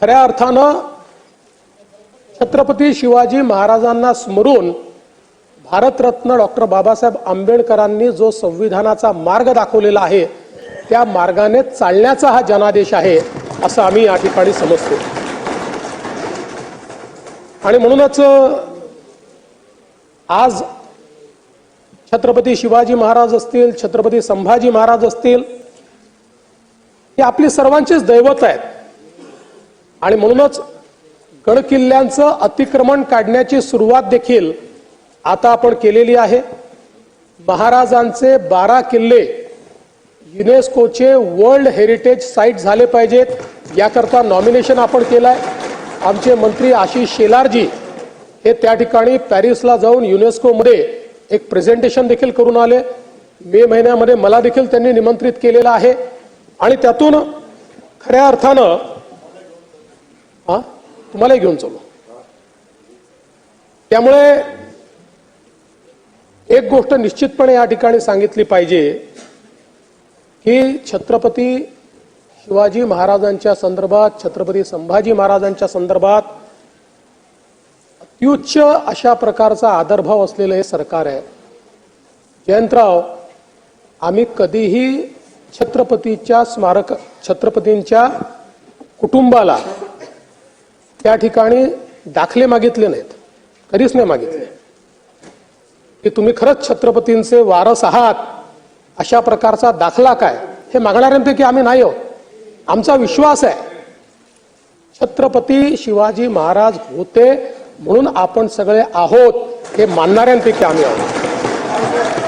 खऱ्या अर्थानं छत्रपती शिवाजी महाराजांना स्मरून भारतरत्न डॉक्टर बाबासाहेब आंबेडकरांनी जो संविधानाचा मार्ग दाखवलेला आहे त्या मार्गाने चालण्याचा हा जनादेश आहे असं आम्ही या ठिकाणी समजतो. आणि म्हणूनच आज छत्रपती शिवाजी महाराज असतील छत्रपती संभाजी महाराज असतील हे आपली सर्वांचीच दैवत आहेत. आणि म्हणूनच गडकिल्ल्यांचं अतिक्रमण काढण्याची सुरुवात देखील आता आपण केलेली आहे. महाराजांचे बारा किल्ले युनेस्कोचे वर्ल्ड हेरिटेज साईट झाले पाहिजेत. याकरता नॉमिनेशन आपण केलं आहे आमचे मंत्री आशिष शेलारजी हे त्या ठिकाणी पॅरिसला जाऊन युनेस्कोमध्ये एक प्रेझेंटेशन देखील करून आले. मे महिन्यामध्ये मला देखील त्यांनी निमंत्रित केलेलं आहे. आणि त्यातून खऱ्या अर्थानं हा? तुम्हालाही घेऊन चलो. त्यामुळे एक गोष्ट निश्चितपणे या ठिकाणी सांगितली पाहिजे की छत्रपती शिवाजी महाराजांच्या संदर्भात छत्रपती संभाजी महाराजांच्या संदर्भात अत्युच्च अशा प्रकारचा आदरभाव असलेलं हे सरकार आहे. जयंतराव आम्ही कधीही छत्रपतीच्या स्मारक छत्रपतींच्या कुटुंबाला त्या ठिकाणी दाखले मागितले नाहीत. कधीच नाही मागितले. की तुम्ही खरंच छत्रपतींचे वारस आहात अशा प्रकारचा दाखला काय? हे मागणाऱ्यांपैकी आम्ही नाही आहोत. आमचा विश्वास आहे. छत्रपती शिवाजी महाराज होते म्हणून आपण सगळे आहोत हे मानणाऱ्यांपैकी आम्ही आहोत.